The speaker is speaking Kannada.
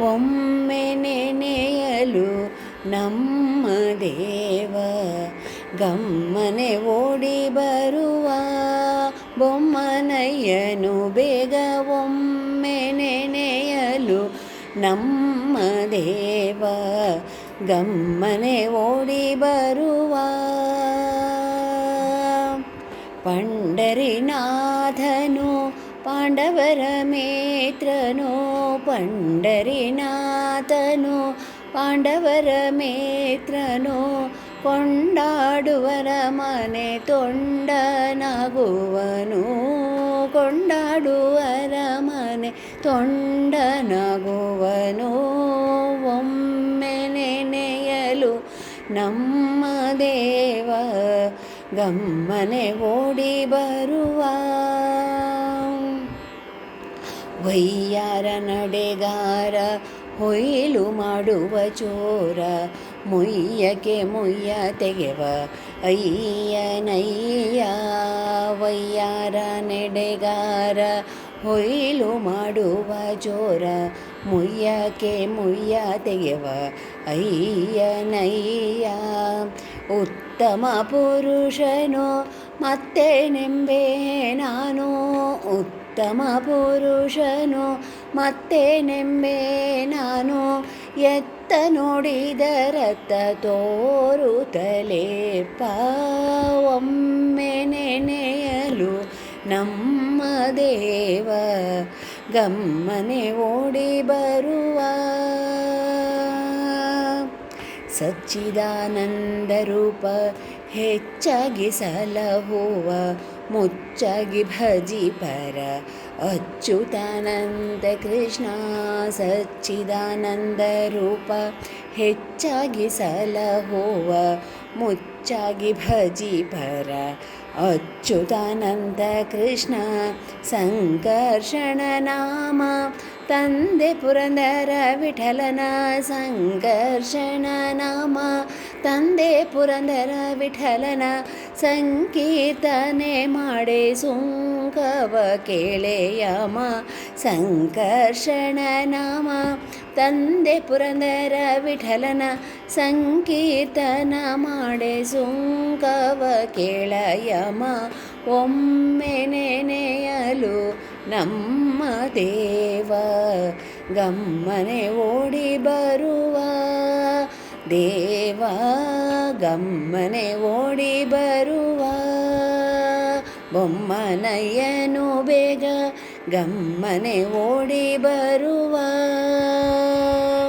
ಒಮ್ಮೆ ನೆನೆಯಲು ನಮ್ಮ ದೇವ ಗಮ್ಮನೆ ಓಡಿ ಬರುವ ಬೊಮ್ಮನಯ್ಯನು ಬೇಗ ಒಮ್ಮೆ ನೆನೆಯಲು ನಮ್ಮ ದೇವ ಗಮ್ಮನೆ ಓಡಿ ಬರುವ ಪಂಡರಿನಾಥನು ಪಾಂಡವರ ಮೇತ್ರನು ಪಂಡರಿನಾಥನು, ಪಾಂಡವರ ಮೇತ್ರನು, ಕೊಂಡಾಡುವರ ಮನೆ ತೊಂಡನಾಗುವನು, ಕೊಂಡಾಡುವರ ಮನೆ ತೊಂಡನಾಗುವನು. ಒಮ್ಮೆ ನೆನೆಯಲು ನಮ್ಮ ದೇವ ಗಮ್ಮನೆ ಓಡಿ ಬರುವ ವೈಯಾರ ನಡೆಗಾರ, ಹೊಯ್ಲು ಮಾಡುವ ಚೋರ, ಮೊಯ್ಯಕ್ಕೆ ಮುಯ್ಯ ತೆಗೆವ ಅಯ್ಯನಯ್ಯ. ವಯ್ಯಾರ ನಡೆಗಾರ, ಹೊಯ್ಲು ಮಾಡುವ ಚೋರ, ಮುಯ್ಯಕ್ಕೆ ಮುಯ್ಯ ತೆಗೆವ ಅಯ್ಯನಯ್ಯ. ಉತ್ತಮ ಪುರುಷನು ಮತ್ತೆ ನೆಂಬೆ ನಾನು ಉತ್ತಮ ಪುರುಷನು, ಮತ್ತೆ ನೆಮ್ಮೆ ನಾನು. ಎತ್ತ ನೋಡಿದರತ್ತ ತೋರುತ್ತಲೇಪ್ಪ ಒಮ್ಮೆ ನೆನೆಯಲು ನಮ್ಮ ದೇವ ಗಮ್ಮನೆ ಓಡಿ ಬರುವ. ಸಚ್ಚಿದಾನಂದ ರೂಪ ಹೆಚ್ಚಾಗಿ ಸಲಹುವ ಮುಚ್ಚಾಗಿ ಭಜಿ ಪರ ಅಚ್ಯುತಾನಂದ ಕೃಷ್ಣ ಸಚ್ಚಿದಾನಂದ ರೂಪ ಹೆಚ್ಚಾಗಿ ಸಲಹುವ ಮುಚ್ಚಾಗಿ ಭಜಿ ಪರ ಅಚ್ಯುತಾನಂದ ಕೃಷ್ಣ ಸಂಕರ್ಷಣ ನಾಮ ತಂದೆ ಪುರಂದರ ವಿಠಲನ ಸಂಕರ್ಷಣ ನಾಮ ತಂದೆ ಪುರಂದರ ವಿಠಲನ ಸಂಕೀರ್ತನೆ ಮಾಡೆ ಸುಂಕವ ಕೇಳೆಯಮ ಸಂಕರ್ಷಣ ನಾಮ. ತಂದೆ ಪುರಂದರ ವಿಠಲನ ಸಂಕೀರ್ತನ ಮಾಡೆ ಸುಂಕವ ಕೇಳಯಮ. ಒಮ್ಮೆ ನೆನೆಯಲು ನಮ್ಮ ದೇವ ಗಮ್ಮನೆ ಓಡಿ ಬರುವ ದೇವ ಗಮ್ಮನೆ ಓಡಿ ಬರುವ ಬೊಮ್ಮನಯ್ಯನು ಬೇಗ ಗಮ್ಮನೆ ಓಡಿ ಬರುವ